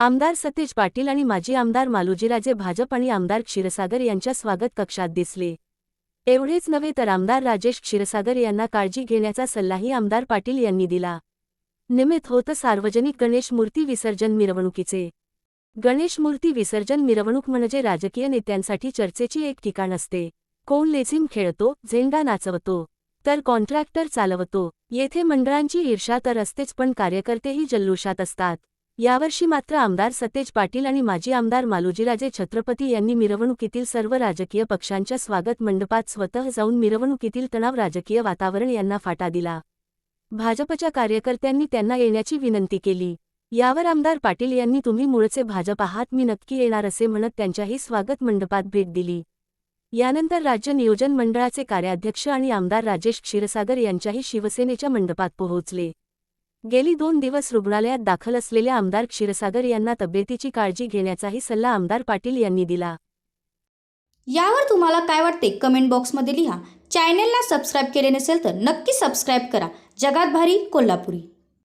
आमदार सतेज पाटील आणि माजी आमदार मालोजीराजे भाजप आणि आमदार क्षीरसागर यांच्या स्वागत कक्षात दिसले. एवढेच नव्हे तर आमदार राजेश क्षीरसागर यांना काळजी घेण्याचा सल्लाही आमदार पाटील यांनी दिला. निमित्त होतं सार्वजनिक गणेश मूर्ती विसर्जन मिरवणुकीचे. गणेश मूर्ती विसर्जन मिरवणूक म्हणजे राजकीय नेत्यांसाठी चर्चेची एक ठिकाण असते. कोण लेझिम खेळतो झेंडा नाचवतो तर कॉन्ट्रॅक्टर चालवतो येथे मंडळांची ईर्षा तर असतेच पण कार्यकर्तेही जल्लोषात असतात. यावर्षी मात्र आमदार सतेज पाटील आणि माजी आमदार मालोजीराजे छत्रपती यांनी मिरवणुकीतील सर्व राजकीय पक्षांच्या स्वागत मंडपात स्वतः जाऊन मिरवणुकीतील तणाव राजकीय वातावरण यांना फाटा दिला. भाजपच्या कार्यकर्त्यांनी त्यांना येण्याची विनंती केली. यावर आमदार पाटील यांनी तुम्ही मूळचे भाजप आहात मी नक्की येणार असे म्हणत त्यांच्याही स्वागत मंडपात भेट दिली. यानंतर राज्य नियोजन मंडळाचे कार्याध्यक्ष आणि आमदार राजेश क्षीरसागर यांच्याही शिवसेनेच्या मंडपात पोहोचले. गेली दोन दिवस रुग्णालयात दाखल असलेल्या आमदार क्षीरसागर यांना तब्येतीची काळजी घेण्याचाही सल्ला आमदार पाटील यांनी दिला. यावर तुम्हाला काय वाटते कमेंट बॉक्समध्ये लिहा. चॅनेलला सबस्क्राईब केले नसेल तर नक्की सबस्क्राईब करा. जगात भारी कोल्हापुरी.